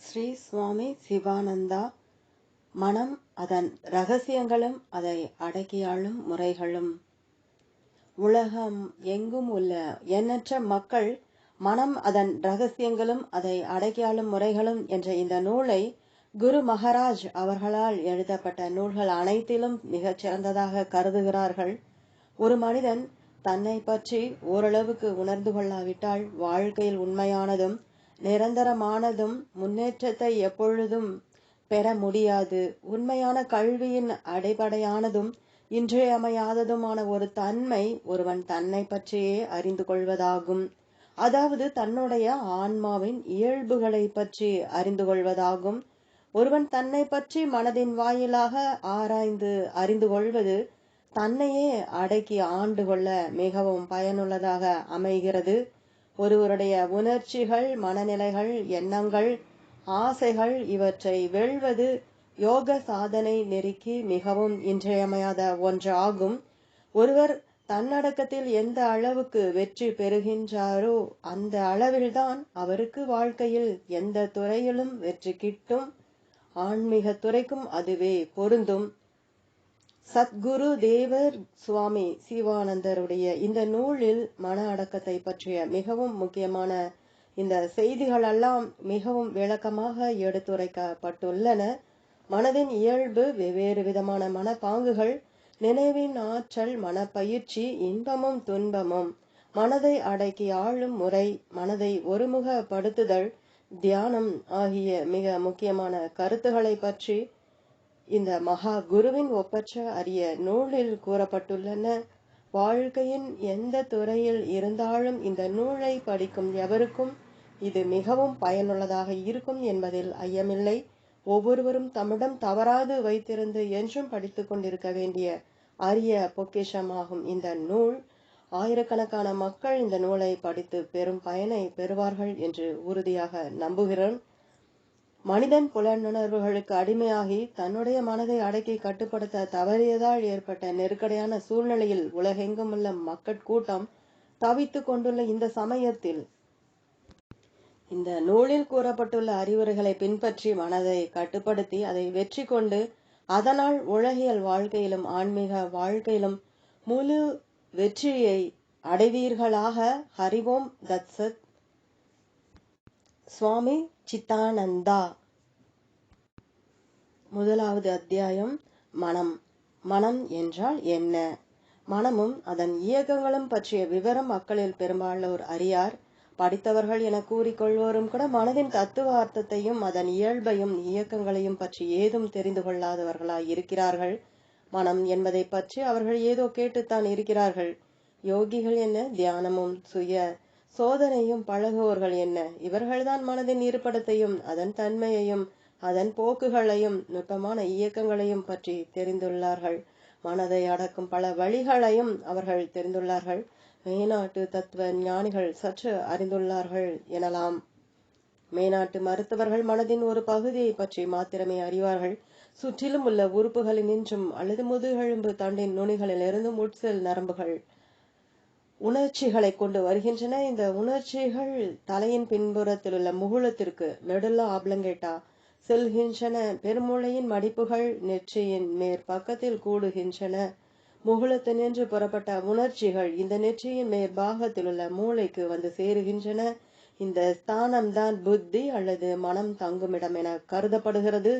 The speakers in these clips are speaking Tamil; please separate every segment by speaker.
Speaker 1: ஸ்ரீ சுவாமி சிவானந்தா. மனம் அதன் ரகசியங்களும் அதை அடக்கியாளும் முறைகளும். உலகம் எங்கும் உள்ள எண்ணற்ற மக்கள் மனம் அதன் ரகசியங்களும் அதை அடக்கியாளும் முறைகளும் என்ற இந்த நூலை குரு மகாராஜ் அவர்களால் எழுதப்பட்ட நூல்கள் அனைத்திலும் மிகச் சிறந்ததாக கருதுகிறார்கள். ஒரு மனிதன் தன்னை பற்றி ஓரளவுக்கு உணர்ந்து கொள்ளாவிட்டால் வாழ்க்கையில் உண்மையானதும் நிரந்தரமானதும் முன்னேற்றத்தை எப்பொழுதும் பெற முடியாது. உண்மையான கல்வியின் அடிப்படையானதும் இன்றியமையாததுமான ஒரு தன்மை ஒருவன் தன்னை பற்றியே அறிந்து கொள்வதாகும். அதாவது தன்னுடைய ஆன்மாவின் இயல்புகளை பற்றி அறிந்து கொள்வதாகும். ஒருவன் தன்னை பற்றி மனதின் வாயிலாக ஆராய்ந்து அறிந்து கொள்வது தன்னையே அடக்கி ஆண்டு கொள்ள மிகவும் பயனுள்ளதாக அமைகிறது. ஒருவருடைய உணர்ச்சிகள் மனநிலைகள் எண்ணங்கள் ஆசைகள் இவற்றை வெல்வது யோக சாதனை நெருக்கி மிகவும் இன்றியமையாத ஒன்றாகும். ஒருவர் தன்னடக்கத்தில் எந்த அளவுக்கு வெற்றி பெறுகின்றாரோ அந்த அளவில்தான் அவருக்கு வாழ்க்கையில் எந்த துறையிலும் வெற்றி கிட்டும். ஆன்மீக துறைக்கும் அதுவே பொருந்தும். சத்குரு தேவர் சுவாமி சிவானந்தருடைய இந்த நூலில் மன அடக்கத்தை பற்றிய மிகவும் முக்கியமான இந்த செய்திகளெல்லாம் மிகவும் விளக்கமாக எடுத்துரைக்கப்பட்டுள்ளன. மனதின் இயல்பு வெவ்வேறு விதமான மனப்பாங்குகள் நினைவின் ஆற்றல் மனப்பயிற்சி இன்பமும் துன்பமும் மனதை அடக்கி ஆளும் முறை மனதை ஒருமுகப்படுத்துதல் தியானம் ஆகிய மிக முக்கியமான கருத்துக்களை பற்றி இந்த மகா குருவின் ஒப்பற்ற அரிய நூலில் கூறப்பட்டுள்ளன. வாழ்க்கையின் எந்த துறையில் இருந்தாலும் இந்த நூலை படிக்கும் எவருக்கும் இது மிகவும் பயனுள்ளதாக இருக்கும் என்பதில் ஐயமில்லை. ஒவ்வொருவரும் தம்மிடம் தவறாது வைத்திருந்து என்றும் படித்து கொண்டிருக்க வேண்டிய அரிய பொக்கிஷமாகும் இந்த நூல். ஆயிரக்கணக்கான மக்கள் இந்த நூலை படித்து பெரும் பயனை பெறுவார்கள் என்று உறுதியாக நம்புகிறேன் மனிதன் புலனுணர்வுகளுக்கு அடிமையாகி தன்னுடைய மனதை அடக்கி கட்டுப்படுத்த தவறியதால் ஏற்பட்ட நெருக்கடியான சூழ்நிலையில் உலகெங்கும் உள்ள மக்கள் கூட்டம் தவித்து கொண்டுள்ள இந்த சமயத்தில் இந்த நூலில் கூறப்பட்டுள்ள அறிவுரைகளை பின்பற்றி மனதை கட்டுப்படுத்தி அதை வெற்றி கொண்டு அதனால் உலகியல் வாழ்க்கையிலும் ஆன்மீக வாழ்க்கையிலும் முழு வெற்றியை அடைவீர்களாக. ஹரிவோம் தத்சத். சுவாமி சித்தானந்தா. முதலாவது அத்தியாயம் மனம். மனம் என்றால் என்ன? மனமும் அதன் இயக்கங்களும் பற்றிய விவரம் மக்களில் பெரும்பாலோர் அறியார். படித்தவர்கள் என கூறிக்கொள்வோரும் கூட மனதின் தத்துவ அர்த்தத்தையும் அதன் இயல்பையும் இயக்கங்களையும் பற்றி ஏதும் தெரிந்து கொள்ளாதவர்களாய் இருக்கிறார்கள். மனம் என்பதை பற்றி அவர்கள் ஏதோ கேட்டுத்தான் இருக்கிறார்கள். யோகிகள் என்ன? தியானமும் சுய சோதனையும் பழகுவோர்கள் என்ன? இவர்கள்தான் மனதின் இருப்படத்தையும் அதன் தன்மையையும் அதன் போக்குகளையும் நுட்பமான இயக்கங்களையும் பற்றி தெரிந்துள்ளார்கள். மனதை அடக்கும் பல வழிகளையும் அவர்கள் தெரிந்துள்ளார்கள். மேநாட்டு தத்துவ ஞானிகள் சற்று அறிந்துள்ளார்கள் எனலாம். மேநாட்டு மருத்துவர்கள் மனதின் ஒரு பகுதியை பற்றி மாத்திரமே அறிவார்கள். சுற்றிலும் உள்ள உறுப்புகளினின்றும் அல்லது முதுகெலும்பு தண்டின் நுனிகளிலிருந்தும் உட்செல் நரம்புகள் உணர்ச்சிகளை கொண்டு வருகின்றன. இந்த உணர்ச்சிகள் தலையின் பின்புறத்தில் உள்ள முகுளத்திற்கு நெடுல ஆப்லங்கேட்டா செல்கின்றன. பெருமூளையின் மடிப்புகள் நெற்றியின் மேற்பக்கத்தில் கூடுகின்றன. முகுளத்தினின்று புறப்பட்ட உணர்ச்சிகள் இந்த நெற்றியின் மேற்பாகத்தில் உள்ள மூளைக்கு வந்து சேருகின்றன. இந்த ஸ்தானம்தான் புத்தி அல்லது மனம் தங்குமிடம் என கருதப்படுகிறது.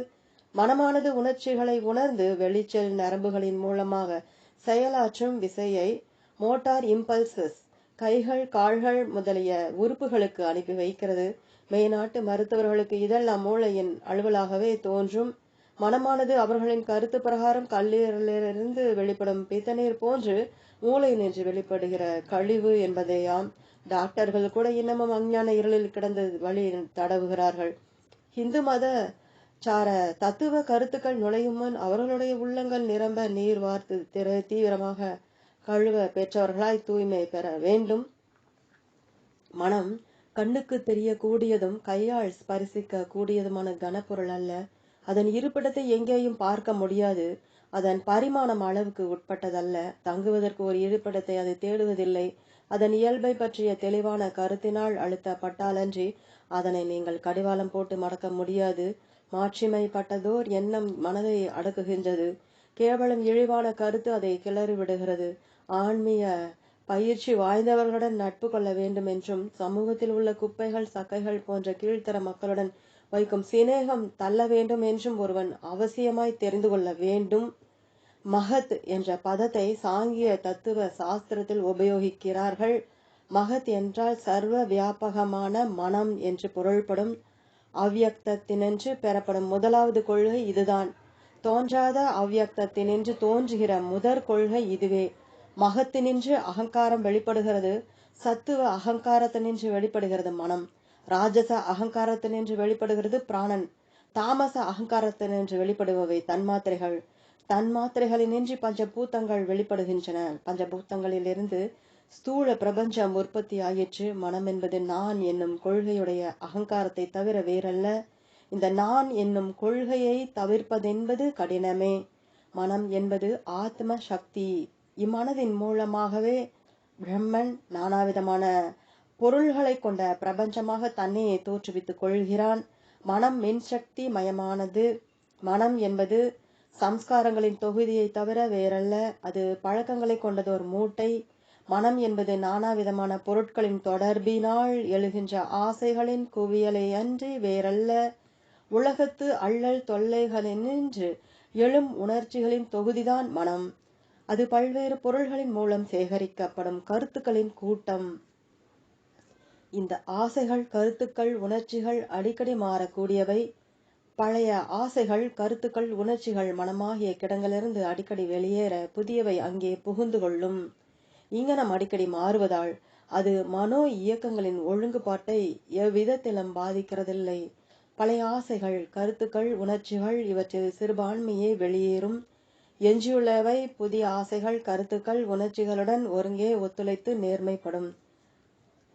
Speaker 1: மனமானது உணர்ச்சிகளை உணர்ந்து வெளிச்சல் நரம்புகளின் மூலமாக செயலாற்றும் விசையை மோட்டார் இம்பல்சஸ் கைகள் கால்கள் முதலிய உறுப்புகளுக்கு அனுப்பி வைக்கிறது. மேநாட்டு மருத்துவர்களுக்கு இதெல்லாம் மூளையின் அலுவலாகவே தோன்றும். மனமானது அவர்களின் கருத்து பிரகாரம் கல்லீரலிலிருந்து வெளிப்படும் பித்தநீர் போன்று மூளை நின்று வெளிப்படுகிற கழிவு என்பதேயாம். டாக்டர்கள் கூட இன்னமும் அஞ்ஞான இருளில் கிடந்து வழி தடவுகிறார்கள். இந்து மத சார தத்துவ கருத்துக்கள் நுழையும் முன் அவர்களுடைய உள்ளங்கள் நிரம்ப நீர் வார்த்து திற தீவிரமாக கழுவ பெற்றவர்களாய் தூய்மை பெற வேண்டும். மனம் கண்ணுக்கு தெரியக்கூடியதும் கையால் ஸ்பரிசிக்க கூடியதுமான கனப்பொருள் அல்ல. அதன் இருப்பிடத்தை எங்கேயும் பார்க்க முடியாது. அதன் பரிமாணம் அளவுக்கு உட்பட்டதல்ல. தங்குவதற்கு ஒரு இருப்பிடத்தை அது தேடுவதில்லை. அதன் இயல்பை பற்றிய தெளிவான கருத்தினால் அழுத்தப்பட்டாலன்றி அதனை நீங்கள் கடிவாளம் போட்டு மடக்க முடியாது. மாட்சிமைப்பட்டதோர் எண்ணம் மனதை அடக்குகின்றது. கேவலம் இழிவான கருத்து அதை கிளறி விடுகிறது ஆன்மீக பயிற்சி வாய்ந்தவர்களுடன் நட்பு கொள்ள வேண்டும் என்றும் சமூகத்தில் உள்ள குப்பைகள் சக்கைகள் போன்ற கீழ்த்தர மக்களுடன் வைக்கும் சிநேகம் தள்ள வேண்டும் என்றும் ஒருவன் அவசியமாய் தெரிந்து கொள்ள வேண்டும். மகத் என்ற பதத்தை சாங்கிய தத்துவ சாஸ்திரத்தில் உபயோகிக்கிறார்கள். மகத் என்றால் சர்வ வியாபகமான மனம் என்று பொருள்படும் அவ்வியக்தத்தினின்று பெறப்படும் முதலாவது கொள்கை இதுதான். தோன்றாத அவ்வியக்தத்தினின்று தோன்றுகிற முதற் கொள்கை இதுவே. மகத்தினின்று அகங்காரம் வெளிப்படுகிறது சத்துவ அகங்காரத்தினின்று வெளிப்படுகிறது மனம். ராஜச அகங்காரத்தினின்று வெளிப்படுகிறது பிராணன். தாமச அகங்காரத்தினின்று வெளிப்படுபவை தன்மாத்திரைகள். தன்மாத்திரைகளினின்றி பஞ்சபூத்தங்கள் வெளிப்படுகின்றன. பஞ்சபூத்தங்களிலிருந்து ஸ்தூல பிரபஞ்சம் உற்பத்தி ஆயிற்று. மனம் என்பது நான் என்னும் கொள்கையுடைய அகங்காரத்தை தவிர வேறல்ல. இந்த நான் என்னும் கொள்கையை தவிர்ப்பதென்பது கடினமே. மனம் என்பது ஆத்ம சக்தி. இம்மனதின் மூலமாகவே பிரம்மன் நானாவிதமான பொருள்களை கொண்ட பிரபஞ்சமாக தன்னையே தோற்றுவித்துக் கொள்கிறான். மனம் மின்சக்தி மயமானது மனம் என்பது சம்ஸ்காரங்களின் தொகுதியை தவிர வேறல்ல. அது பழக்கங்களை ஒரு மூட்டை. மனம் என்பது நானாவிதமான பொருட்களின் தொடர்பினால் எழுகின்ற ஆசைகளின் குவியலை அன்றி வேறல்ல. உலகத்து அள்ளல் தொல்லைகளினின்று எழும் உணர்ச்சிகளின் தொகுதிதான் மனம். அது பல்வேறு பொருள்களின் மூலம் சேகரிக்கப்படும் கருத்துக்களின் கூட்டம். இந்த ஆசைகள் கருத்துக்கள் உணர்ச்சிகள் அடிக்கடி மாறக்கூடியவை. பழைய ஆசைகள் கருத்துக்கள் உணர்ச்சிகள் மனமாகிய கிடங்கிலிருந்து அடிக்கடி வெளியேற புதியவை அங்கே புகுந்து கொள்ளும். இங்கனம் அடிக்கடி மாறுவதால் அது மனோ இயக்கங்களின் ஒழுங்குபாட்டை எவ்விதத்திலும் பாதிக்கிறதில்லை. பழைய ஆசைகள் கருத்துக்கள் உணர்ச்சிகள் இவற்றில் சிறுபான்மையே வெளியேறும். எஞ்சியுள்ளவை புதிய ஆசைகள் கருத்துக்கள் உணர்ச்சிகளுடன் ஒருங்கே ஒத்துழைத்து நேர்மைப்படும்.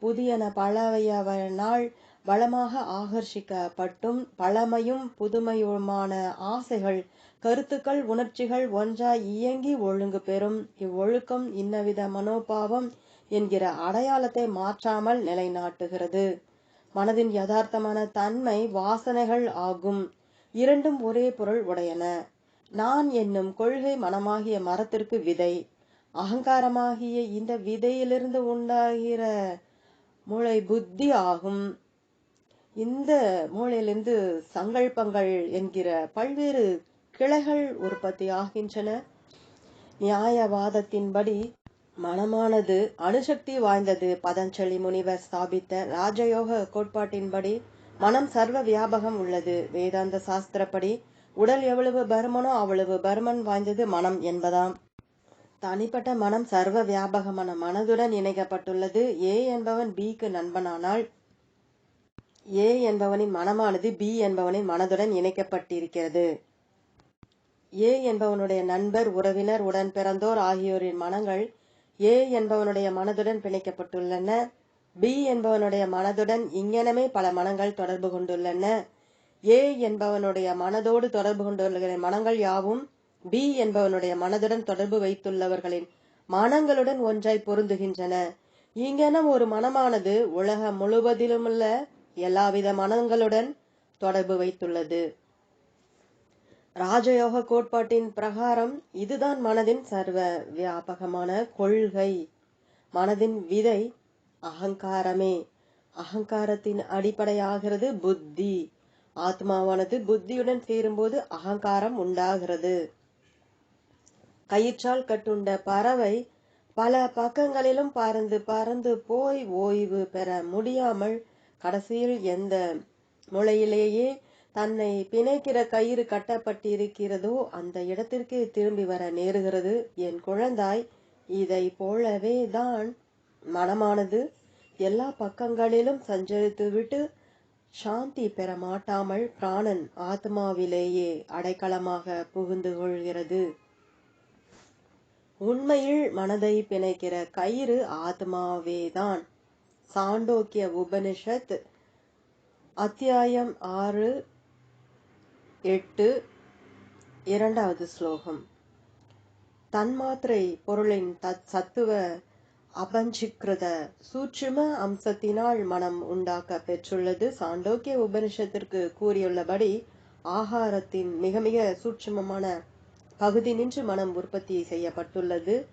Speaker 1: புதியன பழவையவனால் வளமாக ஆகர்ஷிக்கப்பட்டும் பழமையும் புதுமையுமான ஆசைகள் கருத்துக்கள் உணர்ச்சிகள் ஒன்றாய் இயங்கி ஒழுங்கு பெறும். இவ்வொழுக்கம் இன்னவித மனோபாவம் என்கிற அடையாளத்தை மாற்றாமல் நிலைநாட்டுகிறது. மனதின் யதார்த்தமான தன்மை வாசனைகள் ஆகும். இரண்டும் ஒரே பொருள் உடையன. நான் என்னும் கொள்கை மனமாகிய மரத்திற்கு விதை. அகங்காரமாகிய இந்த விதையிலிருந்து உண்டாகிற மூளை புத்தி ஆகும். இந்த மூளையிலிருந்து சங்கல்பங்கள் என்கிற பல்வேறு கிளைகள் உற்பத்தி ஆகின்றன. நியாயவாதத்தின்படி மனமானது அணுசக்தி வாய்ந்தது. பதஞ்சலி முனிவர் ஸ்தாபித்த ராஜயோக கோட்பாட்டின்படி மனம் சர்வ வியாபகம் உள்ளது. வேதாந்த சாஸ்திரப்படி உடல் எவ்வளவு பருமனோ அவ்வளவு பருமன் வாய்ந்தது மனம் என்பதாம். தனிப்பட்ட மனம் சர்வ வியாபகமான மனதுடன் இணைக்கப்பட்டுள்ளது. ஏ என்பவன் பிக்கு நண்பனானால் ஏ என்பவனின் மனமானது பி என்பவனின் மனதுடன் இணைக்கப்பட்டிருக்கிறது. ஏ என்பவனுடைய நண்பர் உறவினர் உடன் பிறந்தோர் ஆகியோரின் மனங்கள் ஏ என்பவனுடைய மனதுடன் பிணைக்கப்பட்டுள்ளன. பி என்பவனுடைய மனதுடன் இங்கெனமே பல மனங்கள் தொடர்பு கொண்டுள்ளன. ஏ என்பவனுடைய மனதோடு தொடர்பு கொண்டவர்களின் மனங்கள் யாவும் பி என்பவனுடைய மனதுடன் தொடர்பு வைத்துள்ளவர்களின் மனங்களுடன் ஒன்றாய் பொருந்துகின்றன. இங்கெனம் ஒரு மனமானது உலகம் முழுவதிலுமுள்ள எல்லாவித மனங்களுடன் தொடர்பு வைத்துள்ளது. ராஜயோக கோட்பாட்டின் பிரகாரம் இதுதான் மனதின் சர்வ வியாபகமான கொள்கை. மனதின் விதை அகங்காரமே. அகங்காரத்தின் அடிப்படையாகிறது புத்தி. ஆத்மாவானது புத்தியுடன் சேரும்போது அகங்காரம் உண்டாகிறது. கயிற்றால் கட்டுண்ட பறவை பல பக்கங்களிலும் பறந்து பறந்து போய் ஓய்வு பெற முடியாமல் கடைசியில் எந்த முளையிலேயே தன்னை பிணைக்கிற கயிறு கட்டப்பட்டிருக்கிறதோ அந்த இடத்திற்கு திரும்பி வர நேருகிறது. என் குழந்தாய் இதை போலவே தான் மனமானது. எல்லா பக்கங்களிலும் சஞ்சரித்துவிட்டு சாந்தி பெற மாட்டாமல் பிராணன் ஆத்மாவிலேயே அடைக்கலமாக புகுந்து கொள்கிறது. உண்மையில் மனதை பிணைக்கிற கயிறு ஆத்மாவேதான். சாண்டோக்கிய உபனிஷத் அத்தியாயம் ஆறு எட்டு இரண்டாவது ஸ்லோகம். தன்மாத்திரை பொருளின் தத் சத்துவ அபஞ்சிக்கிருத சூட்சும அம்சத்தினால் மனம் உண்டாக்க பெற்றுள்ளது. சாண்டோக்கிய உபனிஷத்திற்கு கூறியுள்ளபடி ஆகாரத்தின் மிக மிக சூட்சுமமான பகுதி நின்று மனம் உற்பத்தி செய்யப்பட்டுள்ளது.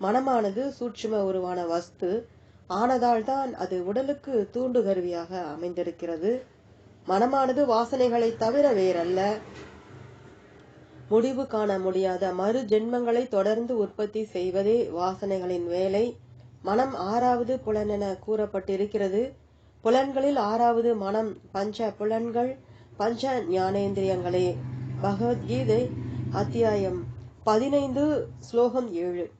Speaker 1: மனமானது சூட்சும உருவான வஸ்து. ஆனதால் தான் அது உடலுக்கு தூண்டு கருவியாக அமைந்திருக்கிறது. மனமானது வாசனைகளை தவிர வேறல்ல. முடிவு காண முடியாத மறு ஜென்மங்களை தொடர்ந்து உற்பத்தி செய்வதே வாசனைகளின் வேலை. மனம் ஆறாவது புலன் என கூறப்பட்டிருக்கிறது. புலன்களில் ஆறாவது மனம் பஞ்ச புலன்கள் பஞ்ச ஞானேந்திரியங்களே. பகவத்கீதை அத்தியாயம் பதினைந்து ஸ்லோகம் ஏழு.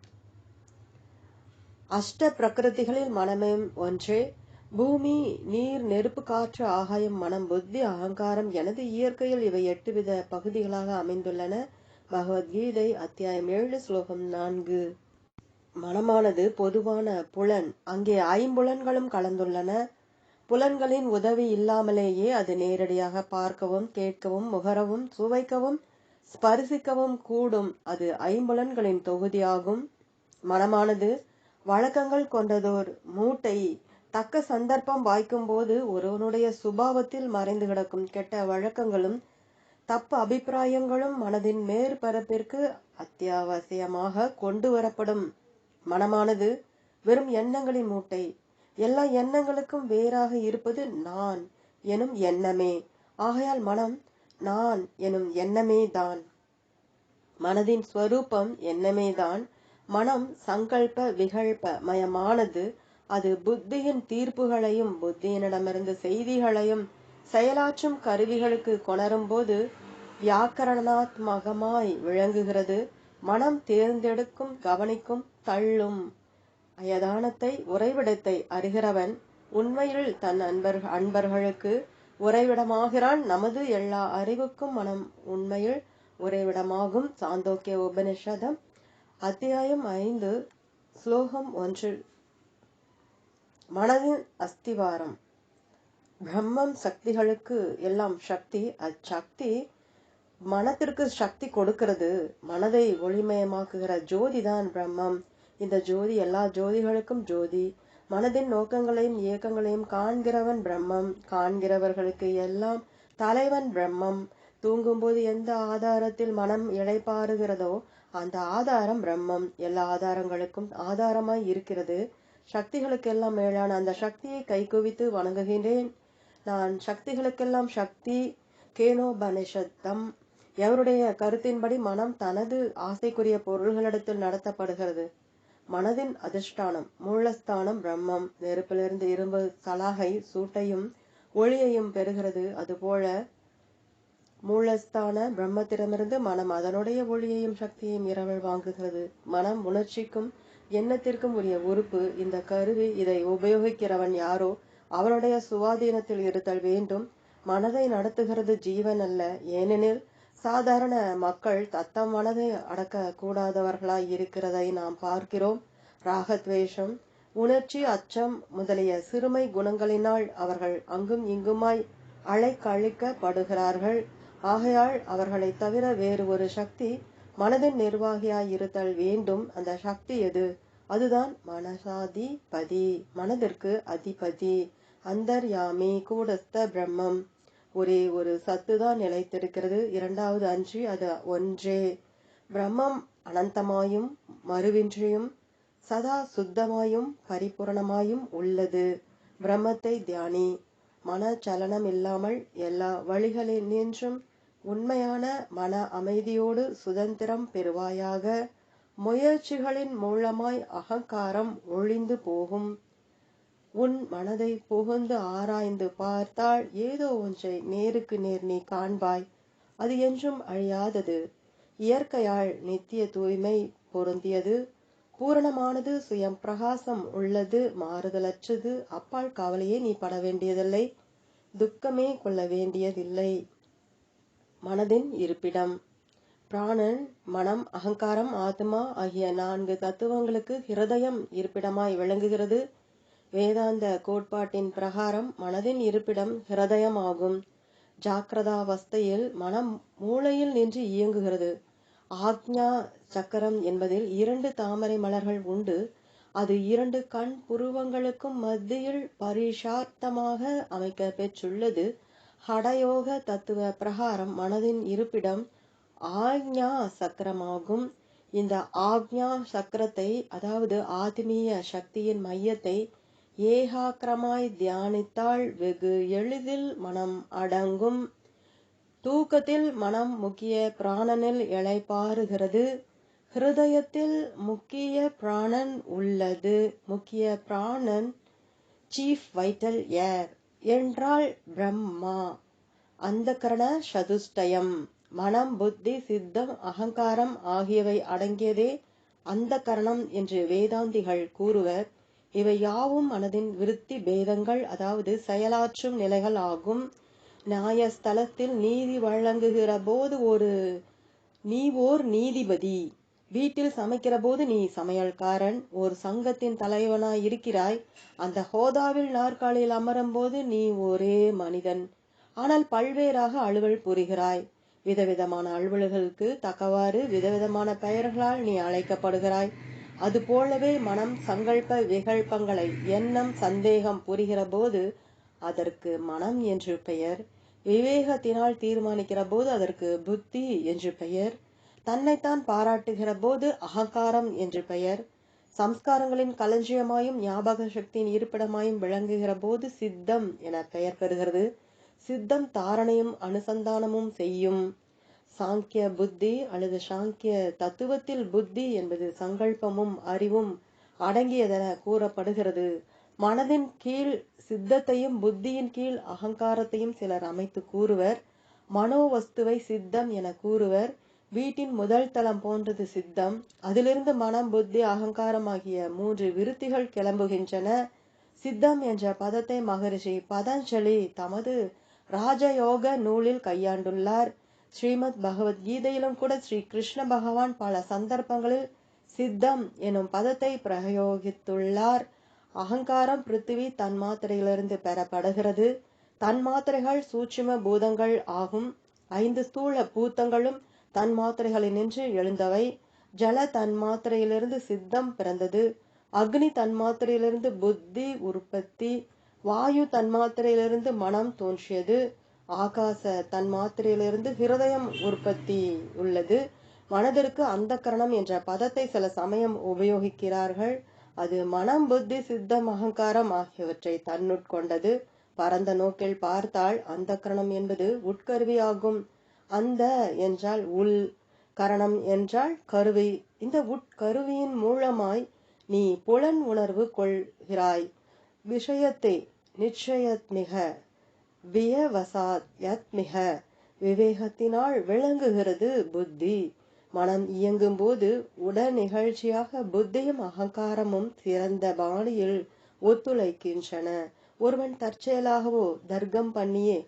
Speaker 1: அஷ்ட பிரகிருதிகளில் மனமும் ஒன்றே. பூமி நீர் நெருப்பு காற்று ஆகாயம் மனம் புத்தி அகங்காரம் எனது இயற்கையில் இவை எட்டு வித பகுதிகளாக அமைந்துள்ளன. பகவத்கீதை அத்தியாயம் ஏழு ஸ்லோகம் நான்கு. மனமானது பொதுவான புலன். அங்கே ஐம்புலன்களும் கலந்துள்ளன. புலன்களின் உதவி இல்லாமலேயே அது நேரடியாக பார்க்கவும் கேட்கவும் முகரவும் சுவைக்கவும் ஸ்பரிசிக்கவும் கூடும். அது ஐம்புலன்களின் தொகுதியாகும். மனமானது வழக்கங்கள் கொண்டதோர் மூட்டை. தக்க சந்தர்ப்பம் வாய்க்கும்போது ஒருவனுடைய சுபாவத்தில் மறைந்து கிடக்கும் கெட்ட வழக்கங்களும் தப்பு அபிப்பிராயங்களும் மனதின் மேற்பரப்பிற்கு அத்தியாவசியமாக கொண்டு வரப்படும். மனமானது வெறும் எண்ணங்களின் மூட்டை. எல்லா எண்ணங்களுக்கும் வேறாக இருப்பது நான் எனும் எண்ணமே. ஆகையால் மனம் நான் எனும் எண்ணமே தான். மனதின் ஸ்வரூபம் எண்ணமே தான். மனம் சங்கல்ப விகல்ப மயமானது அது புத்தியின் தீர்ப்புகளையும் புத்தியினிடமிருந்து செய்திகளையும் செயலாற்றும் கருவிகளுக்கு கொணரும் போது வியாக்கரணாத்மகமாய் விளங்குகிறது. மனம் தேர்ந்தெடுக்கும் கவனிக்கும் தள்ளும். அயதானத்தை உறைவிடத்தை அறிகிறவன் உண்மையில் தன் அன்பர் அன்பர்களுக்கு உறைவிடமாகிறான். நமது எல்லா அறிவுக்கும் மனம் உண்மையில் உறைவிடமாகும். சாந்தோக்கிய உபனிஷதம் அத்தியாயம் ஐந்து ஸ்லோகம் ஒன்று. மனதின் அஸ்திவாரம். பிரம்மம் சக்திகளுக்கு எல்லாம் சக்தி அச்சக்தி மனத்திற்கு சக்தி கொடுக்கிறது மனதை ஒளிமயமாக்குகிற ஜோதி தான் பிரம்மம். இந்த ஜோதி எல்லா ஜோதிகளுக்கும் ஜோதி. மனதின் நோக்கங்களையும் இயக்கங்களையும் காண்கிறவன் பிரம்மம். காண்கிறவர்களுக்கு எல்லாம் தலைவன் பிரம்மம். தூங்கும்போது எந்த ஆதாரத்தில் மனம் இழைப்பாருகிறதோ அந்த ஆதாரம் பிரம்மம். எல்லா ஆதாரங்களுக்கும் ஆதாரமாய் இருக்கிறது. சக்திகளுக்கெல்லாம் மேலான அந்த சக்தியை கைகுவித்து வணங்குகின்றேன். நான் சக்திகளுக்கெல்லாம் சக்தி கேனோபனிஷத்தம். எவருடைய கருத்தின்படி மனம் தனது ஆசைக்குரிய பொருள்களிடத்தில் நடத்தப்படுகிறது? மனதின் அதிஷ்டானம் மூலஸ்தானம் பிரம்மம் நெருப்பிலிருந்து இரும்பு சலாகை சூட்டையும் ஒளியையும் பெறுகிறது. அதுபோல மூலஸ்தான பிரம்மத்திடமிருந்து மனம் அதனுடைய ஒளியையும் சக்தியையும் இரவல் வாங்குகிறது. மனம் உணர்ச்சிக்கும் எண்ணத்திற்கும் உரிய உறுப்பு. இந்த கருவி இதை உபயோகிக்கிறவன் யாரோ அவனுடைய சுவாதீனத்தில் இருத்தல் வேண்டும். மனதை நடத்துகிறது ஜீவன் அல்ல. ஏனெனில் சாதாரண மக்கள் தத்தம் மனதை அடக்க கூடாதவர்களாய் இருக்கிறதை நாம் பார்க்கிறோம். ராகத்வேஷம் உணர்ச்சி அச்சம் முதலிய சிறுமை குணங்களினால் அவர்கள் அங்கும் இங்குமாய் அழைக்கழிக்கப்படுகிறார்கள் ஆகையால் அவர்களை தவிர வேறு ஒரு சக்தி மனதின் நிர்வாகியாய் இருத்தல் வேண்டும். அந்த சக்தி எது? அதுதான் மனசாதிபதி மனதிற்கு அதிபதி அந்தர்யாமி கூடஸ்த பிரம்மம். ஒரே ஒரு சத்துதான் நிலைத்திருக்கிறது. இரண்டாவது அன்றி அது ஒன்றே. பிரம்மம் அனந்தமாயும் மறுவின்றியும் சதா சுத்தமாயும் பரிபூரணமாயும் உள்ளது. பிரம்மத்தை தியானி. மன சலனம் இல்லாமல் எல்லா வழிகளில் நின்றும் உண்மையான மன அமைதியோடு சுதந்திரம் பெறுவாயாக. முயற்சிகளின் மூலமாய் அகங்காரம் ஒழிந்து போகும். உன் மனதை புகுந்து ஆராய்ந்து பார்த்தால் ஏதோ ஒன்றை நேருக்கு நேர் நீ காண்பாய். அது என்றும் அழியாதது. இயற்கையால் நித்திய தூய்மை பொருந்தியது. பூரணமானது சுயம் பிரகாசம் உள்ளது மாறுதலற்றது. அப்பால் கவலையே நீ பட வேண்டியதில்லை. துக்கமே கொள்ள வேண்டியதில்லை. மனதின் இருப்பிடம். பிராணன் மனம் அகங்காரம் ஆத்மா ஆகிய நான்கு தத்துவங்களுக்கு ஹிருதயம் இருப்பிடமாய் விளங்குகிறது. வேதாந்த கோட்பாட்டின் பிரகாரம் மனதின் இருப்பிடம் ஹிருதயம் ஆகும் ஜாக்கிரதாவஸ்தையில் மனம் மூளையில் நின்று இயங்குகிறது. ஆக்ஞா சக்கரம் என்பதில் இரண்டு தாமரை மலர்கள் உண்டு. அது இரண்டு கண் புருவங்களுக்கும் மத்தியில் பரிஷார்த்தமாக அமைக்க பெற்றுள்ளது. ஹடயோக தத்துவ பிரகாரம் மனதின் இருப்பிடம் ஆக்ஞா சக்கரமாகும். இந்த ஆக்ஞா சக்கரத்தை அதாவது ஆத்மீய சக்தியின் மையத்தை ஏகாக்கிரமாய் தியானித்தால் வெகு எளிதில் மனம் அடங்கும். தூக்கத்தில் மனம் முக்கிய பிராணனில் இளைப்பாறுகிறது ஹிருதயத்தில் முக்கிய பிராணன் உள்ளது. முக்கிய பிராணன் சீஃப் வைட்டல் ஏர் என்றால் பிரம்மா. அந்த கரண சதுஷ்டயம். மனம் புத்தி சித்தம் அகங்காரம் ஆகியவை அடங்கியதே அந்த கரணம் என்று வேதாந்திகள் கூறுவர். இவை யாவும் மனதின் விருத்தி பேதங்கள் அதாவது செயலாற்றும் நிலைகள் ஆகும். நியாயஸ்தலத்தில் நீதி வழங்குகிற போது ஒரு நீ ஓர் நீதிபதி. வீட்டில் சமைக்கிற போது நீ சமையல்காரன். ஒரு சங்கத்தின் தலைவனாய் இருக்கிறாய். அந்த ஹோதாவில் நாற்காலியில் அமரும் போது நீ ஒரே மனிதன். ஆனால் பல்வேறாக அலுவல் புரிகிறாய். விதவிதமான அலுவல்களுக்கு தக்கவாறு விதவிதமான பெயர்களால் நீ அழைக்கப்படுகிறாய். அது போலவே மனம் சங்கல்ப விகல்பங்களை எண்ணம் சந்தேகம் புரிகிற போது அதற்கு மனம் என்று பெயர். விவேகத்தினால் தீர்மானிக்கிற போது அதற்கு புத்தி என்று பெயர். தன்னைத்தான் பாராட்டுகிற போது அகங்காரம் என்று பெயர். சம்ஸ்காரங்களின் களஞ்சியமாயும் ஞாபக சக்தியின் இருப்பிடமாயும் விளங்குகிற போது சித்தம் என பெயர் பெறுகிறது. சித்தம் தாரணையும் அனுசந்தானமும் செய்யும். சாங்கிய புத்தி அல்லது சாங்கிய தத்துவத்தில் புத்தி என்பது சங்கல்பமும் அறிவும் அடங்கியதென கூறப்படுகிறது. மனதின் கீழ் சித்தத்தையும் புத்தியின் கீழ் அகங்காரத்தையும் சிலர் அமைத்து கூறுவர். மனோவஸ்துவை சித்தம் என கூறுவர். வீட்டின் முதல் தளம் போன்றது சித்தம். அதிலிருந்து மனம் புத்தி அகங்காரம் ஆகிய மூன்று விருத்திகள் கிளம்புகின்றன. சித்தம் என்ற பதத்தை மகரிஷி பதஞ்சலி தமது ராஜயோக நூலில் கையாண்டுள்ளார். ஸ்ரீமத் பகவத்கீதையிலும் கூட ஸ்ரீ கிருஷ்ண பகவான் பல சந்தர்ப்பங்களில் சித்தம் எனும் பதத்தை பிரயோகித்துள்ளார். அகங்காரம் பிருத்திவி தன்மாத்திரையிலிருந்து பெறப்படுகிறது. தன்மாத்திரைகள் சூட்சும பூதங்கள் ஆகும். ஐந்து ஸ்தூல பூத்தங்களும் தன்மாத்திரைகளினின்று எழுந்தவை. ஜல தன்மாத்திரையிலிருந்து சித்தம் பிறந்தது. அக்னி தன்மாத்திரையிலிருந்து புத்தி உற்பத்தி. வாயு தன்மாத்திரையிலிருந்து மனம் தோன்றியது. ஆகாச தன்மாத்திரையிலிருந்து ஹிருதயம் உற்பத்தி உள்ளது. மனதிற்கு அந்த கரணம் என்ற பதத்தை சில சமயம் உபயோகிக்கிறார்கள். அது மனம் புத்தி சித்தம் அகங்காரம் ஆகியவற்றை தன்னுட்கொண்டது. பரந்த நோக்கில் பார்த்தால் அந்த கரணம் என்பது உட்கருவியாகும். அந்த என்றால் உள் கரணம் என்றால் கருவி. இந்த உட்கருவியின் மூலமாய் நீ புலன் உணர்வு கொள்கிறாய். விஷயத்தை நிச்சயத் மிக யத்மிக விவேகத்தினால் விளங்குகிறது புத்தி. மனம் இயங்கும் போது உடல் நிகழ்ச்சியாக புத்தியும் அகங்காரமும் சிறந்த பாணியில் ஒத்துழைக்கின்றன. ஒருவன் தற்செயலாகவோ தர்க்கம் பண்ணியே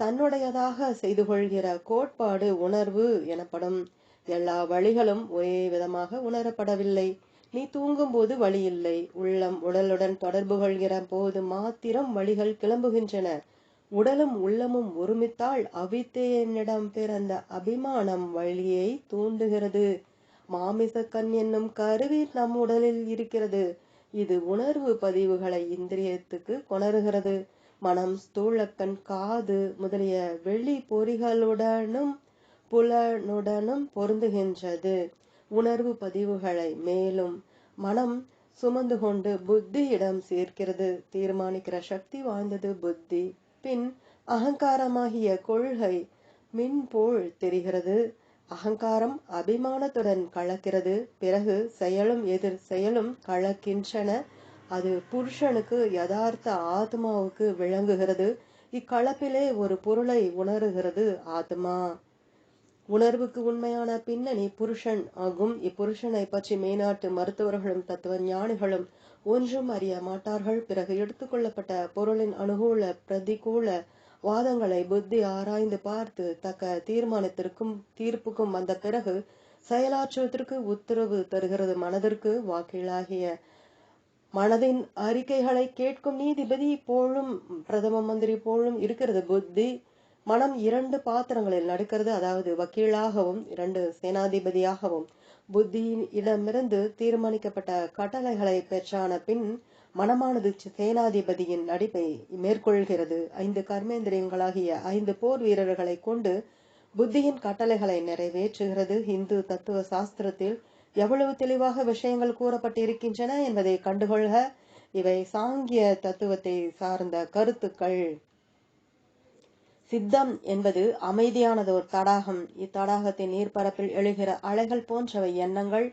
Speaker 1: தன்னுடையதாக செய்து கொள்கிற கோட்பாடு உணர்வு எனப்படும். எல்லா வழிகளும் ஒரே விதமாக உணரப்படவில்லை. நீ தூங்கும் போது வழி இல்லை. உள்ளம் உடலுடன் தொடர்பு கொள்கிற போது மாத்திரம் வழிகள் கிளம்புகின்றன. உடலும் உள்ளமும் ஒருமித்தால் அவித்தேனிடம் பிறந்த அபிமானம் வழியை தூண்டுகிறது. மாமிசக்கண் என்னும் கருவி நம் உடலில் இருக்கிறது. இது உணர்வு பதிவுகளை இந்திரியத்துக்கு கொணருகிறது. மனம் ஸ்தூலக்கண் காது முதலிய வெளி பொறிகளுடனும் புலனுடனும் பொருந்துகின்றது. உணர்வு பதிவுகளை மேலும் மனம் சுமந்து கொண்டு புத்தியிடம் சேர்க்கிறது. தீர்மானிக்கிற சக்தி வாய்ந்தது புத்தி. பின் அகங்காரமாகிய கொள்கை மின்போல் தெரிகிறது. அகங்காரம் அபிமானத்துடன் கலக்கிறது. பிறகு செயலும் எதிர் செயலும் கலக்கின்றன. அது புருஷனுக்கு யதார்த்த ஆத்மாவுக்கு விளங்குகிறது. இக்கலப்பிலே ஒரு பொருளை உணருகிறது ஆத்மா. உணர்வுக்கு உண்மையான பின்னணி புருஷன் ஆகும். இப்புருஷனை பற்றி மேனாட்டு மருத்துவர்களும் தத்துவ ஞானிகளும் ஒன்றும் அறிய மாட்டார்கள். பிறகு எடுத்துக்கொள்ளப்பட்ட பொருளின் அனுகூல பிரதிகூல வாதங்களை புத்தி ஆராய்ந்து பார்த்து தக்க தீர்மானத்திற்கும் தீர்ப்புக்கும் வந்த பிறகு செயலாற்றுவதற்கு உத்தரவு தருகிறது. மனதிற்கு வாக்கிலாகிய மனதின் அறிக்கைகளை கேட்கும் நீதிபதி போலும் பிரதம மந்திரி போலும் இருக்கிறது. புத்தி மனம் இரண்டு பாத்திரங்களில் நடக்கிறது அதாவது வக்கீலாகவும் இரண்டு சேனாதிபதியாகவும். புத்தியிடமிருந்து தீர்மானிக்கப்பட்ட கட்டளைகளை பெற்றான பின் மனமானது சேனாதிபதியின் நடிப்பை மேற்கொள்கிறது. ஐந்து கர்மேந்திரியங்களாகிய ஐந்து போர் வீரர்களை கொண்டு புத்தியின் கட்டளைகளை நிறைவேற்றுகிறது. இந்து தத்துவ சாஸ்திரத்தில் எவ்வளவு தெளிவாக விஷயங்கள் கூறப்பட்டிருக்கின்றன என்பதை கண்டுகொள்க. இவை சாங்கிய தத்துவத்தை சார்ந்த கருத்துக்கள். சித்தம் என்பது அமைதியானதோர் தடாகம். இத்தடாகத்தின் நீர்ப்பரப்பில் எழுகிற அலைகள் போன்றவை எண்ணங்கள்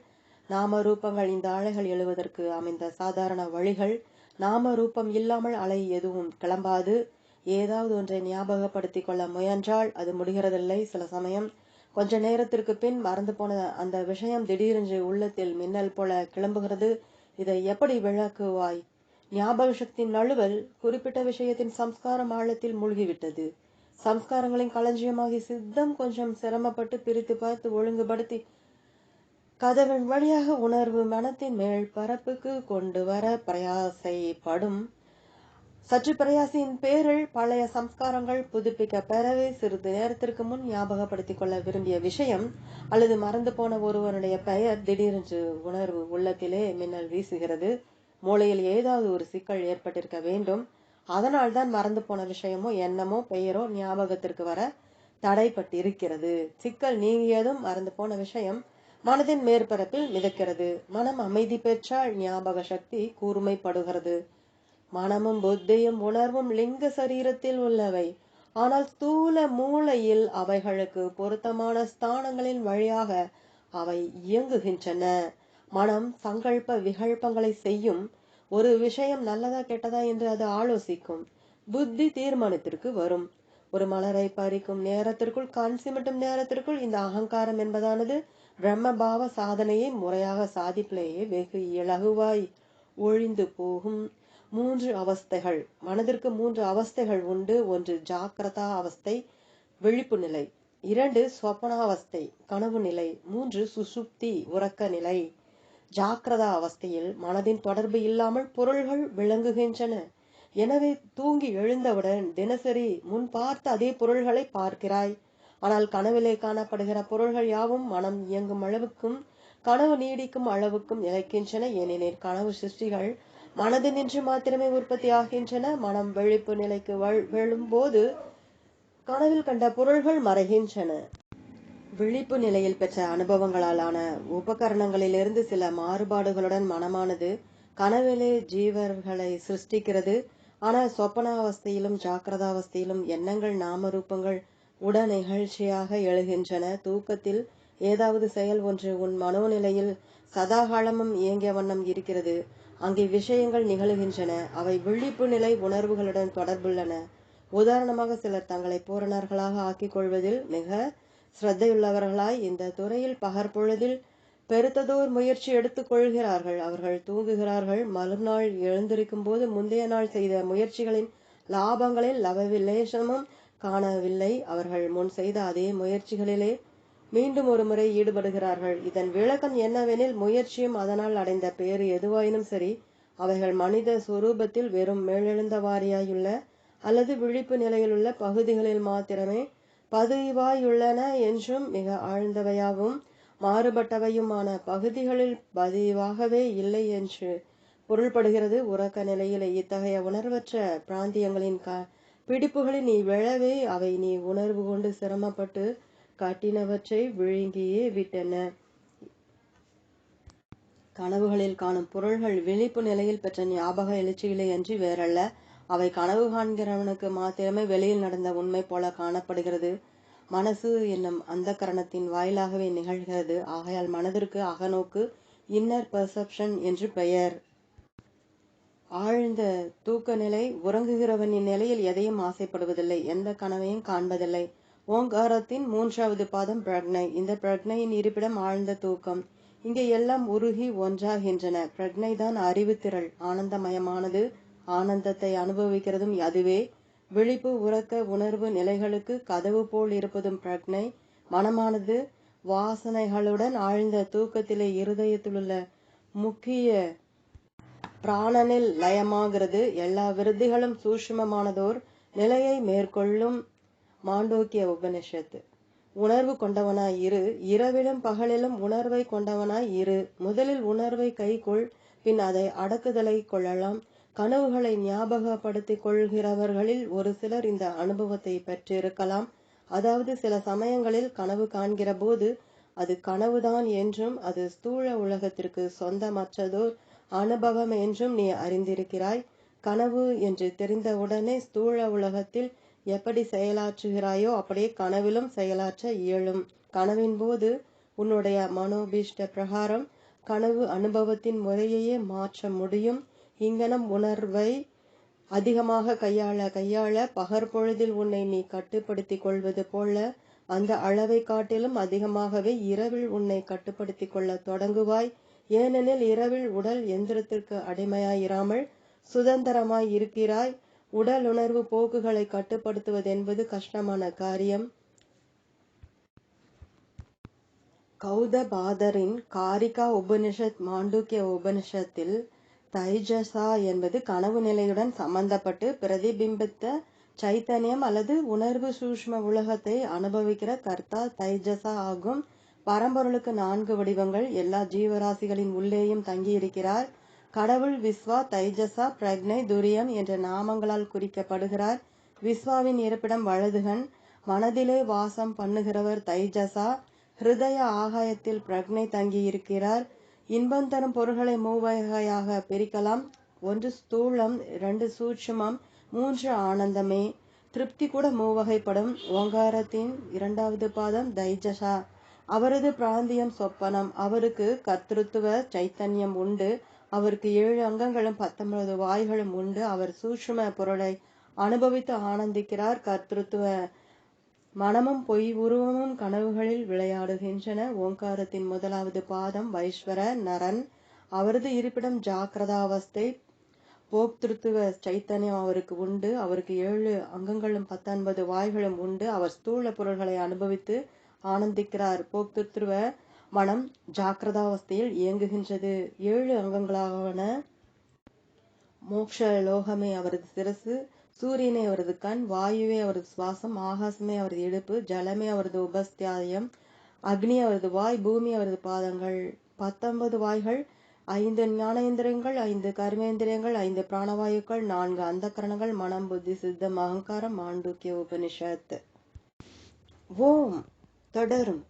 Speaker 1: நாம ரூபங்கள் இந்த அலைகள் எழுவதற்கு அமைந்த சாதாரண வழிகள். நாம ரூபம் இல்லாமல் அலை எதுவும் கிளம்பாது. ஏதாவது ஒன்றை ஞாபகப்படுத்திக் கொள்ள முயன்றால் அது முடிகிறதில்லை. சில சமயம் கொஞ்ச நேரத்திற்கு பின் மறந்து போன அந்த விஷயம் திடீரென்று உள்ளத்தில் மின்னல் போல கிளம்புகிறது. இதை எப்படி விளக்குவாய்? ஞாபக சக்தியின் நழுவல் குறிப்பிட்ட விஷயத்தின் சம்ஸ்காரம் ஆழத்தில் மூழ்கிவிட்டது. சம்ஸ்காரங்களின் களஞ்சியமாகி சித்தம் கொஞ்சம் சிரமப்பட்டு பிரித்து பார்த்து ஒழுங்குபடுத்தி கதவின் வழியாக உணர்வு மனத்தின் மேல் பரப்புக்கு கொண்டு வர பிரயாசைப்படும். சற்று பிரயாசியின் பேரில் பழைய சம்ஸ்காரங்கள் புதுப்பிக்க பெறவே சிறிது நேரத்திற்கு முன் ஞாபகப்படுத்திக் கொள்ள விரும்பிய விஷயம் அல்லது மறந்து போன ஒருவனுடைய பெயர் திடீரென்று உணர்வு உள்ளத்திலே மின்னல் வீசுகிறது. மூளையில் ஏதாவது ஒரு சிக்கல் ஏற்பட்டிருக்க வேண்டும். அதனால் தான் மறந்து போன விஷயமோ எண்ணமோ பெயரோ ஞாபகத்திற்கு வர தடைப்பட்டிருக்கிறது. சிக்கல் நீங்கியதும் மறந்து போன விஷயம் மனதின் மேற்பரப்பில் மிதக்கிறது. மனம் அமைதி பெற்றால் ஞாபக சக்தி கூர்மைப்படுகிறது. மனமும் புத்தியும் உணர்வும் லிங்க சரீரத்தில் உள்ளவை. ஆனால் ஸ்தூல மூளையில் அவைகளுக்கு பொருத்தமான ஸ்தானங்களின் வழியாக அவை இயங்குகின்றன. மனம் சங்கல்ப விகல்பங்களை செய்யும் ஒரு விஷயம் நல்லதா கெட்டதா என்று அது ஆலோசிக்கும். புத்தி தீர்மானத்திற்கு வரும். ஒரு மலரை பறிக்கும் நேரத்திற்குள் கண் சிமிட்டும் நேரத்திற்குள் இந்த அகங்காரம் என்பதானது பிரம்மபாவ சாதனையை முறையாக சாதிப்பிலேயே வெகு இலகுவாய் ஒழிந்து போகும். மூன்று அவஸ்தைகள். மனதிற்கு மூன்று அவஸ்தைகள் உண்டு. ஒன்று ஜாக்கிரதா அவஸ்தை விழிப்பு நிலை. இரண்டு சொப்பனாவஸ்தை கனவு நிலை. மூன்று சுசுப்தி உறக்க நிலை. ஜாக்கிரதா அவஸ்தையில் மனதின் தொடர்பு இல்லாமல் பொருள்கள் விளங்குகின்றன. எனவே தூங்கி எழுந்தவுடன் தினசரி முன் பார்த்த அதே பொருள்களை பார்க்கிறாய். ஆனால் கனவிலே காணப்படுகிற பொருள்கள் யாவும் மனம் இயங்கும் அளவுக்கும் கனவு நீடிக்கும் அளவுக்கும் நிலைக்கின்றன. ஏனெனில் கனவு சிருஷ்டிகள் மனதினின்று மாத்திரமே உற்பத்தி ஆகின்றன. மனம் விழிப்பு நிலைக்கு விழும்போது கனவில் கண்ட பொருள்கள் மறைகின்றன. விழிப்பு நிலையில் பெற்ற அனுபவங்களாலான உபகரணங்களிலிருந்து சில மாறுபாடுகளுடன் மனமானது கனவிலே ஜீவர்களை சிருஷ்டிக்கிறது. ஆனால் சொப்பனாவஸ்தையிலும் ஜாக்கிரதாவஸ்தையிலும் எண்ணங்கள் நாமரூபங்கள் உட நிகழ்ச்சியாக எழுகின்றன. தூக்கத்தில் ஏதாவது செயல் ஒன்று உன் மனோநிலையில் சதாகாலமும் இயங்கிய வண்ணம் இருக்கிறது. அங்கே விஷயங்கள் நிகழுகின்றன. அவை விழிப்பு நிலை உணர்வுகளுடன் தொடர்புள்ளன. உதாரணமாக சிலர் தங்களை பூரணர்களாக ஆக்கிக் கொள்வதில் மிக ஸ்ரத்தையுள்ளவர்களாய் இந்த துறையில் பகற்பொழுதில் பெருத்ததோர் முயற்சி எடுத்துக் கொள்கிறார்கள். அவர்கள் தூங்குகிறார்கள். மறுநாள் எழுந்திருக்கும் போது முந்தைய நாள் செய்த முயற்சிகளின் லாபங்களில் லவவிலேசமும் காணவில்லை. அவர்கள் முன் செய்த அதே முயற்சிகளிலே மீண்டும் ஒரு முறை ஈடுபடுகிறார்கள். இதன் விளக்கம் என்னவெனில் முயற்சியும் அதனால் அடைந்த பேறு எதுவாயினும் சரி அவைகள் மனித சுரூபத்தில் வெறும் மேலெழுந்த வாரியாயுள்ள அல்லது விழிப்பு நிலையிலுள்ள பகுதிகளில் மாத்திரமே பதிவாயுள்ளன என்றும் மிக ஆழ்ந்தவையாகவும் மாறுபட்டவையுமான பகுதிகளில் பதிவாகவே இல்லை என்று பொருள்படுகிறது. உறக்க நிலையிலே இத்தகைய உணர்வற்ற பிராந்தியங்களின் க பிடிப்புகளில் நீ விழவே அவை நீ உணர்வு கொண்டு சிரமப்பட்டு கட்டினவற்றை விழுங்கியே விட்டன. கனவுகளில் காணும் பொருள்கள் விழிப்பு நிலையில் பெற்ற ஞாபக எழுச்சியிலே அன்றி வேறல்ல. அவை கனவு காண்கிறவனுக்கு மாத்திரமே வெளியில் நடந்த உண்மை போல காணப்படுகிறது. மனசு என்னும் அந்த கரணத்தின் வாயிலாகவே நிகழ்கிறது. ஆகையால் மனதிற்கு அகநோக்கு இன்னர் பெர்செப்ஷன் என்று பெயர். ஆழ்ந்த தூக்க நிலை உறங்குகிறவனின் நிலையில் எதையும் ஆசைப்படுவதில்லை எந்த கனவையும் காண்பதில்லை. ஓங்காரத்தின் மூன்றாவது பாதம் பிரக்னை. இந்த பிரக்னையின் இருப்பிடம் ஆழ்ந்த தூக்கம். இங்கே எல்லாம் உருகி ஒன்றாகின்றன. பிரக்னை தான் அறிவுத்திரள். ஆனந்தமயமானது. ஆனந்தத்தை அனுபவிக்கிறதும் அதுவே. விழிப்பு உறக்க உணர்வு நிலைகளுக்கு கதவு போல் இருப்பதும் பிரக்னை. மனமானது வாசனைகளுடன் ஆழ்ந்த தூக்கத்திலே இருதயத்திலுள்ள முக்கிய பிராணனில் லயமாகிறது. எல்லா விருத்திகளும் சூஷ்மமானதோர் நிலையை மேற்கொள்ளும். மாண்டோக்கிய உபனிஷத்து உணர்வு கொண்டவனாய் இரு. இரவிலும் பகலிலும் உணர்வை கொண்டவனாய் இரு. முதலில் உணர்வை கைக்கொள் பின் அதை அடக்குதலை கொள்ளலாம். கனவுகளை ஞாபகப்படுத்திக் கொள்கிறவர்களில் ஒரு சிலர் இந்த அனுபவத்தை பெற்றிருக்கலாம். அதாவது சில சமயங்களில் கனவு காண்கிற போது அது கனவுதான் என்றும் அது ஸ்தூல உலகத்திற்கு சொந்தமற்றதோர் அனுபவம் என்றும் நீ அறிந்திருக்கிறாய். கனவு என்று தெரிந்தவுடனே ஸ்தூல உலகத்தில் எப்படி செயலாற்றுகிறாயோ அப்படியே கனவிலும் செயலாற்ற இயலும். கனவின் போது உன்னுடைய மனோபீஷ்ட பிரகாரம் கனவு அனுபவத்தின் முறையையே மாற்ற முடியும். இங்கனம் உணர்வை அதிகமாக கையாள கையாள பகற்பொழுதில் உன்னை நீ கட்டுப்படுத்திக் கொள்வது போல அந்த அளவை காட்டிலும் அதிகமாகவே இரவில் உன்னை கட்டுப்படுத்திக் கொள்ள தொடங்குவாய். ஏனெனில் இரவில் உடல் எந்திரத்திற்கு அடிமையாயிராமல் சுதந்திரமாய் இருக்கிறாய். உடல் உணர்வு போக்குகளை கட்டுப்படுத்துவது என்பது கஷ்டமான காரியம். கௌதபாதரின் காரிகா உபனிஷத் மாண்டூக்கிய உபனிஷத்தில் தைஜசா என்பது கனவு நிலையுடன் சம்பந்தப்பட்டு பிரதிபிம்பித்த சைத்தன்யம் அல்லது உணர்வு சூஷ்ம உலகத்தை அனுபவிக்கிற கர்த்தா தைஜசா ஆகும். பரம்பொருளுக்கு நான்கு வடிவங்கள். எல்லா ஜீவராசிகளின் உள்ளேயும் தங்கியிருக்கிறார். கடவுள் விஸ்வா தைஜசா பிரக்னை துரியம் என்ற நாமங்களால் குறிக்கப்படுகிறார். விஸ்வாவின் இருப்பிடம் வலதுகன் மனதிலே வாசம் பண்ணுகிறவர் தைஜசா ஹிருதய ஆகாயத்தில் பிரக்னை தங்கியிருக்கிறார். இன்பம் தரும் பொருள்களை மூவகையாக பிரிக்கலாம். ஒன்று ஸ்தூலம் இரண்டு சூட்சுமம் மூன்று ஆனந்தமே. திருப்தி கூட மூவகைப்படும். ஓங்காரத்தின் இரண்டாவது பாதம் தைஜசா. அவரது பிராந்தியம் சொப்பனம். அவருக்கு கர்த்திருத்துவ சைத்தன்யம் உண்டு. அவருக்கு ஏழு அங்கங்களும் பத்தொன்பது வாய்களும் உண்டு. அவர் சூட்சும பொருளை அனுபவித்து ஆனந்திக்கிறார் கர்த்திருத்துவ மனமும் பொய் உருவமும் கனவுகளில் விளையாடுகின்றன. ஓங்காரத்தின் முதலாவது பாதம் வைஸ்வர நரன். அவரது இருப்பிடம் ஜாக்கிரதாவஸ்தை போக்திருத்துவ சைத்தன்யம் அவருக்கு உண்டு. அவருக்கு ஏழு அங்கங்களும் பத்தொன்பது வாய்களும் உண்டு. அவர் ஸ்தூல பொருள்களை அனுபவித்து ஆனந்திக்கிறார். போக்திருத்துவ மனம் ஜாக்கிரதாவஸ்தையில் இயங்குகின்றது. ஏழு அங்கங்களான மோக்ஷ லோகமே அவரது சிரசு. சூரியனே அவரது கண் வாயுவே அவரது சுவாசம் ஆகாசமே அவரது இடுப்பு ஜலமே அவரது உபஸ்தியாயம் அக்னி அவரது வாய் பூமி அவரது பாதங்கள். பத்தொன்பது வாய்கள் ஐந்து ஞானேந்திரங்கள் ஐந்து கர்மேந்திரியங்கள் ஐந்து பிராணவாயுக்கள் நான்கு அந்த கரணங்கள் மனம் புத்தி சித்தம் அகங்காரம் மாண்டூக்கிய உபனிஷத். ஓம். தொடரும்.